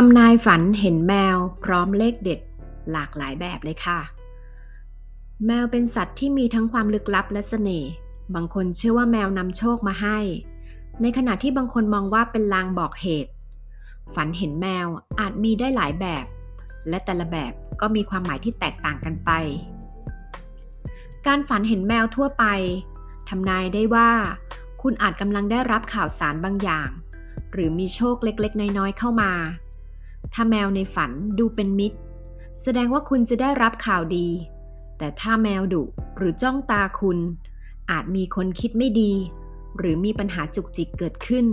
ทำนายฝันเห็นแมวพร้อมเลขเด็ดหลากหลายแบบเลยค่ะ แมวเป็นสัตว์ที่มีทั้งความลึกลับและเสน่ห์บางคนเชื่อว่าแมวนำโชคมาให้ ในขณะที่บางคนมองว่าเป็นลางบอกเหตุ ฝันเห็นแมวอาจมีได้หลายแบบ และแต่ละแบบก็มีความหมายที่แตกต่างกันไป การฝันเห็นแมวทั่วไปทำนายได้ว่า คุณอาจกำลังได้รับข่าวสารบางอย่าง หรือมีโชคเล็กๆ น้อยๆเข้ามา ถ้าแมวในฝันดูเป็นมิตร แสดงว่าคุณจะได้รับข่าวดี แต่ถ้าแมวดุหรือจ้องตาคุณ อาจมีคนคิดไม่ดี หรือมีปัญหาจุกจิกเกิดขึ้น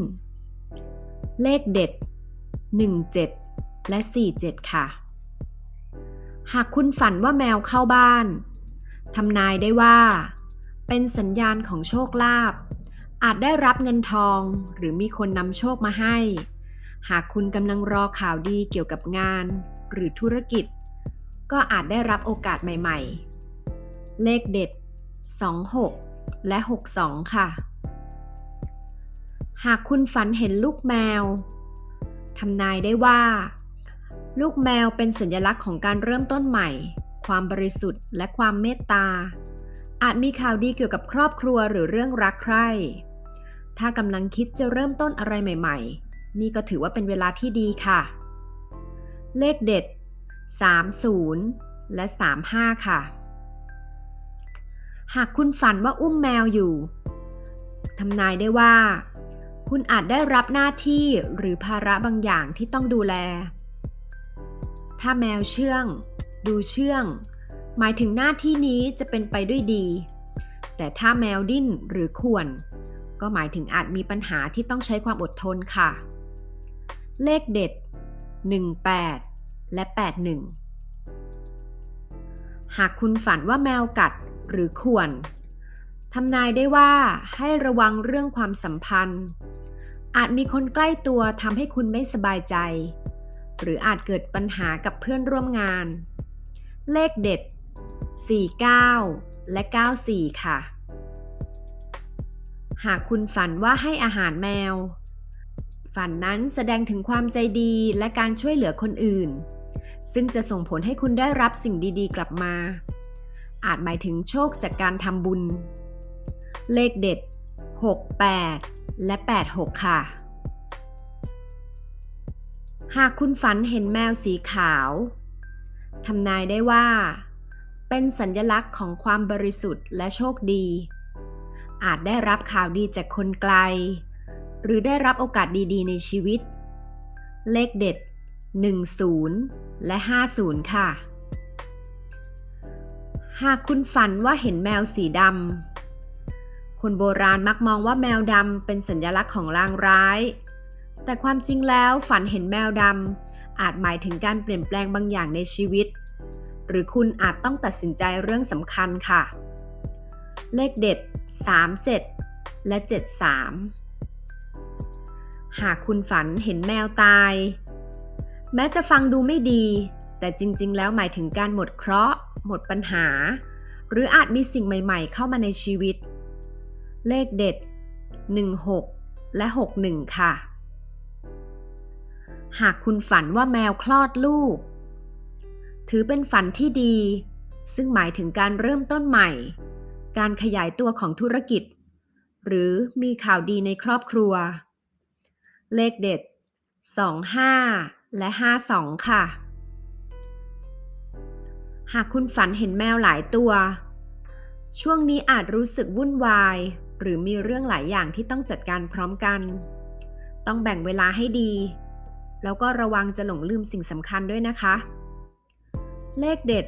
เลขเด็ด 17 และ 47 ค่ะ หากคุณฝันว่าแมวเข้าบ้านทำนายได้ว่า เป็นสัญญาณของโชคลาภอาจได้รับเงินทองหรือมีคนนำโชคมาให้ หากคุณกำลังรอข่าวดีเกี่ยวกับงาน หรือธุรกิจ ก็อาจได้รับโอกาสใหม่ๆ เลขเด็ด 26 และ 62 ค่ะ หากคุณฝันเห็นลูกแมวทำนายได้ว่า ลูกแมวเป็นสัญลักษณ์ของการเริ่มต้นใหม่ ความบริสุทธิ์และความเมตตา อาจมีข่าวดีเกี่ยวกับครอบครัวหรือเรื่องรักใคร่ ถ้ากำลังคิดจะเริ่มต้นอะไรใหม่ ๆ นี่ก็ถือว่าเป็นเวลาที่ดีค่ะ เลขเด็ด 30 และ 35 ค่ะ หากคุณฝันว่าอุ้มแมวอยู่ทำนายได้ว่า คุณอาจได้รับหน้าที่หรือภาระบางอย่างที่ต้องดูแล ถ้าแมวเชื่อง ดูเชื่อง หมายถึงหน้าที่นี้จะเป็นไปด้วยดี แต่ถ้าแมวดิ้นหรือข่วนก็หมายถึงอาจมีปัญหาที่ต้องใช้ความอดทนค่ะ เลขเด็ด 18 และ 81 หากคุณฝันว่าแมวกัดหรือข่วนทำนายได้ว่าให้ระวังเรื่องความสัมพันธ์ อาจมีคนใกล้ตัวทำให้คุณไม่สบายใจ หรืออาจเกิดปัญหากับเพื่อนร่วมงาน เลขเด็ด 49 และ 94 ค่ะ หากคุณฝันว่าให้อาหารแมว ฝันนั้นแสดงถึงความใจดีและการช่วยเหลือคนอื่น ซึ่งจะส่งผลให้คุณได้รับสิ่งดีๆ กลับมา อาจหมายถึงโชคจากการทำบุญ เลขเด็ด 68 และ 86 ค่ะ หากคุณฝันเห็นแมวสีขาวทำนายได้ว่า เป็นสัญญลักษณ์ของความบริสุทธิ์และโชคดี อาจได้รับข่าวดีจากคนไกล หรือได้รับโอกาสดีๆ ในชีวิต เลขเด็ด 10 และ 50 ค่ะ หากคุณฝันว่าเห็นแมวสีดำ คนโบราณมักมองว่าแมวดำเป็นสัญลักษณ์ของลางร้าย แต่ความจริงแล้วฝันเห็นแมวดำอาจหมายถึงการเปลี่ยนแปลงบางอย่างในชีวิต หรือคุณอาจต้องตัดสินใจเรื่องสำคัญค่ะ เลขเด็ด 37 และ 73 หากคุณฝันเห็นแมวตาย แม้จะฟังดูไม่ดี แต่จริง ๆ แล้วหมายถึงการหมดเคราะห์ หมดปัญหา หรืออาจมีสิ่งใหม่ ๆ เข้ามาในชีวิต เลขเด็ด 16 และ 61 ค่ะ หากคุณฝันว่าแมวคลอดลูก ถือเป็นฝันที่ดี ซึ่งหมายถึงการเริ่มต้นใหม่ การขยายตัวของธุรกิจ หรือมีข่าวดีในครอบครัว เลขเด็ด 25 และ 52 ค่ะ หากคุณฝันเห็นแมวหลายตัว ช่วงนี้อาจรู้สึกวุ่นวาย หรือมีเรื่องหลายอย่างที่ต้องจัดการพร้อมกัน ต้องแบ่งเวลาให้ดี แล้วก็ระวังจะหลงลืมสิ่งสำคัญด้วยนะคะ เลขเด็ด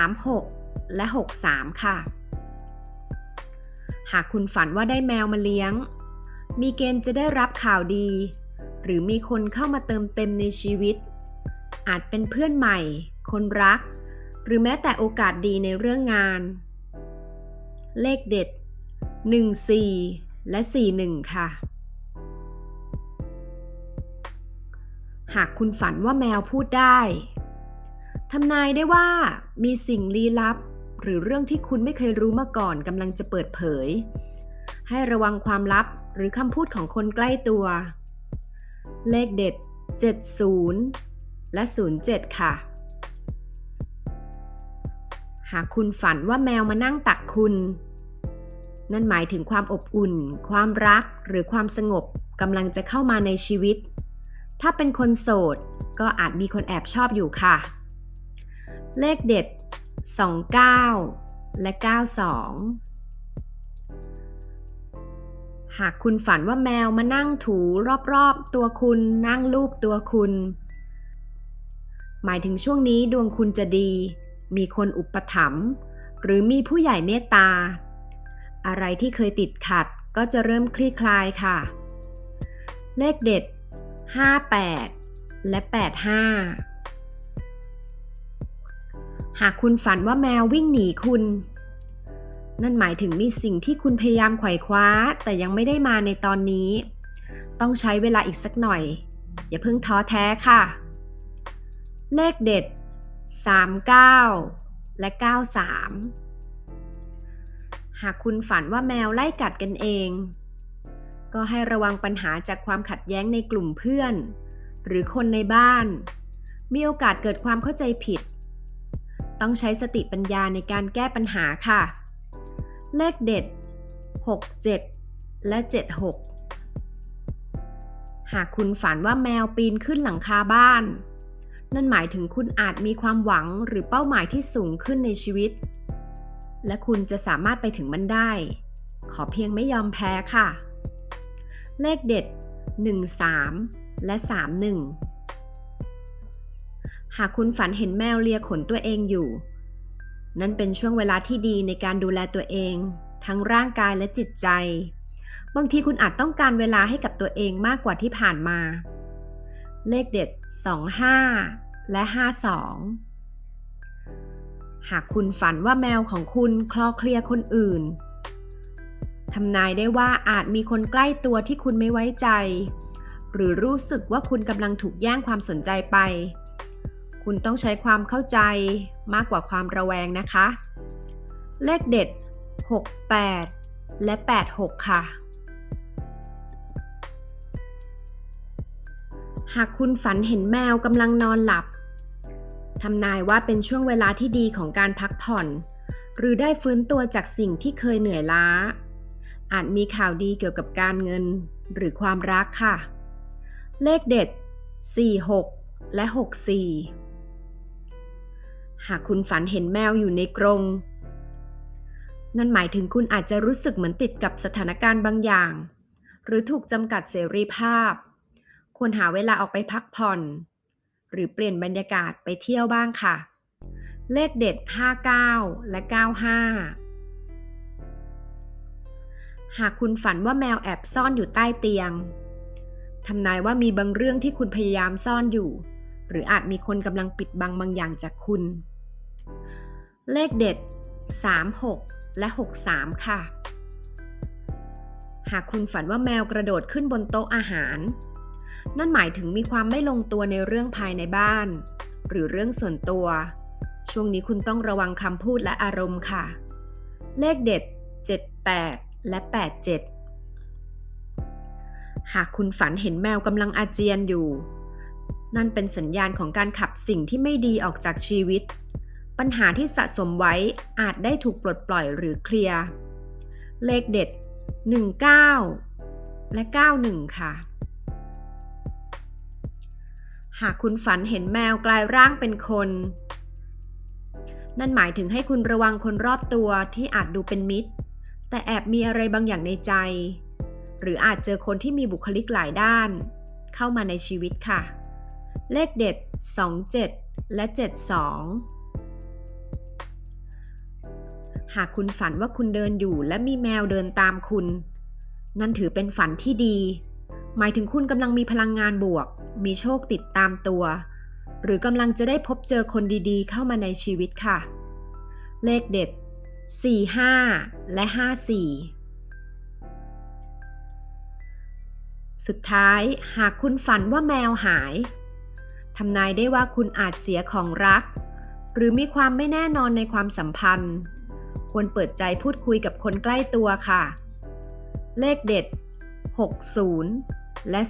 36 และ 63 ค่ะ หากคุณฝันว่าได้แมวมาเลี้ยง มีเกณฑ์จะได้รับข่าวดี หรือมีคนเข้ามาเติมเต็มในชีวิต อาจเป็นเพื่อนใหม่ คนรัก หรือแม้แต่โอกาสดีในเรื่องงาน เลขเด็ด 14 และ 41 ค่ะ หากคุณฝันว่าแมวพูดได้ทำนายได้ว่ามีสิ่งลี้ลับ หรือเรื่องที่คุณไม่เคยรู้มาก่อนกำลังจะเปิดเผย ให้ระวังความลับหรือคำพูดของคนใกล้ตัว เลขเด็ด 70 และ 07 ค่ะ หากคุณฝันว่าแมวมานั่งตักคุณ นั่นหมายถึงความอบอุ่น ความรักหรือความสงบกำลังจะเข้ามาในชีวิต ถ้าเป็นคนโสด ก็อาจมีคนแอบชอบอยู่ค่ะ เลขเด็ด 29 และ 92 หากคุณฝันว่าแมวมานั่งถูรอบๆ ตัวคุณนั่งลูบตัวคุณ หมายถึงช่วงนี้ดวงคุณจะดี มีคนอุปถัมภ์หรือมีผู้ใหญ่เมตตา อะไรที่เคยติดขัดก็จะเริ่มคลี่คลายค่ะ เลขเด็ด 58 และ 85 หากคุณฝันว่าแมววิ่งหนีคุณ นั่นหมายถึงมีสิ่งที่คุณพยายามไขว่คว้า แต่ยังไม่ได้มาในตอนนี้ ต้องใช้เวลาอีกสักหน่อย อย่าเพิ่งท้อแท้ค่ะ เลขเด็ด 39 และ 93 หากคุณฝันว่าแมวไล่กัดกันเอง ก็ให้ระวังปัญหาจากความขัดแย้งในกลุ่มเพื่อน หรือคนในบ้าน มีโอกาสเกิดความเข้าใจผิด ต้องใช้สติปัญญาในการแก้ปัญหาค่ะ เลขเด็ด 67 และ 76 หากคุณฝันว่าแมวปีนขึ้นหลังคาบ้าน นั่นหมายถึงคุณอาจมีความหวังหรือเป้าหมายที่สูงขึ้นในชีวิต และคุณจะสามารถไปถึงมันได้ ขอเพียงไม่ยอมแพ้ค่ะ เลขเด็ด 13 และ 31 หากคุณฝันเห็นแมวเลียขนตัวเองอยู่ นั่นเป็นช่วงเวลาที่ดีในการดูแลตัวเอง ทั้งร่างกายและจิตใจ บางทีคุณอาจต้องการเวลาให้กับตัวเองมากกว่าที่ผ่านมา เลขเด็ด 25 และ 52 หากคุณฝันว่าแมวของคุณคลอเคลียร์คนอื่นทำนายได้ว่าอาจมีคนใกล้ตัวที่คุณไม่ไว้ใจ หรือรู้สึกว่าคุณกำลังถูกแย่งความสนใจไป คุณต้องใช้ความเข้าใจมากกว่าความระแวงนะคะ เลขเด็ด 68 และ 86 ค่ะ หากคุณฝันเห็นแมวกำลังนอนหลับทำนายว่าเป็นช่วงเวลาที่ดีของการพักผ่อน หรือได้ฟื้นตัวจากสิ่งที่เคยเหนื่อยล้า อาจมีข่าวดีเกี่ยวกับการเงินหรือความรักค่ะ เลขเด็ด 46 และ 64 หากคุณฝันเห็นแมวอยู่ในกรง นั่นหมายถึงคุณอาจจะรู้สึกเหมือนติดกับสถานการณ์บางอย่าง หรือถูกจำกัดเสรีภาพ ควรหาเวลาออกไปพักผ่อน หรือเปลี่ยนบรรยากาศไปเที่ยวบ้างค่ะ เลขเด็ด 59 และ 95 หากคุณฝันว่าแมวแอบซ่อนอยู่ใต้เตียงทำนายว่ามีบางเรื่องที่คุณพยายามซ่อนอยู่ หรืออาจมีคนกำลังปิดบังบางอย่างจากคุณ เลขเด็ด 36 และ 63 ค่ะ หากคุณฝันว่าแมวกระโดดขึ้นบนโต๊ะอาหาร นั่นหมายถึงมีความไม่ลงตัวในเรื่องภายในบ้าน หรือเรื่องส่วนตัว ช่วงนี้คุณต้องระวังคำพูดและอารมณ์ค่ะ เลขเด็ด 78 และ 87 หากคุณฝันเห็นแมวกำลังอาเจียนอยู่ นั่นเป็นสัญญาณของการขับสิ่งที่ไม่ดีออกจากชีวิต ปัญหาที่สะสมไว้อาจได้ถูกปลดปล่อยหรือเคลียร์ เลขเด็ด 19 และ 91 ค่ะ หากคุณฝันเห็นแมวกลายร่างเป็นคน นั่นหมายถึงให้คุณระวังคนรอบตัวที่อาจดูเป็นมิตร แต่แอบมีอะไรบางอย่างในใจ หรืออาจเจอคนที่มีบุคลิกหลายด้าน เข้ามาในชีวิตค่ะ เลขเด็ด 27 และ 72 หากคุณฝันว่าคุณเดินอยู่และมีแมวเดินตามคุณ นั่นถือเป็นฝันที่ดี หมายถึงคุณกำลังมีพลังงานบวก มีโชคติดตามตัว หรือกำลังจะได้พบเจอคนดีๆ เข้ามาในชีวิตค่ะ เลขเด็ด 45 และ 54 สุดท้ายหากคุณฝันว่าแมวหายทำนายได้ว่าคุณอาจเสียของรัก หรือมีความไม่แน่นอนในความสัมพันธ์ ควรเปิดใจพูดคุยกับคนใกล้ตัวค่ะ เลขเด็ด 60 และ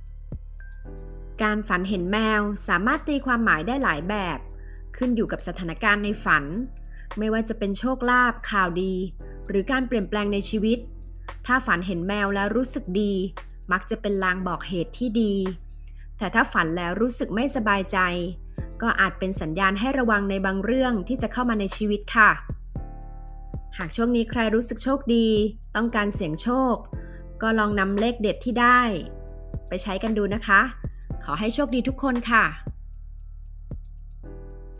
06 การฝันเห็นแมวสามารถตีความหมายได้หลายแบบ ขึ้นอยู่กับสถานการณ์ในฝัน ไม่ว่าจะเป็นโชคลาภข่าวดี หรือการเปลี่ยนแปลงในชีวิต ถ้าฝันเห็นแมวแล้วรู้สึกดี มักจะเป็นลางบอกเหตุที่ดี แต่ถ้าฝันแล้วรู้สึกไม่สบายใจก็อาจเป็นสัญญาณให้ระวังในบางเรื่องที่จะเข้ามาในชีวิตค่ะ หากช่วงนี้ใครรู้สึกโชคดี ต้องการเสี่ยงโชค ก็ลองนำเลขเด็ดที่ได้ ไปใช้กันดูนะคะ ขอให้โชคดีทุกคนค่ะ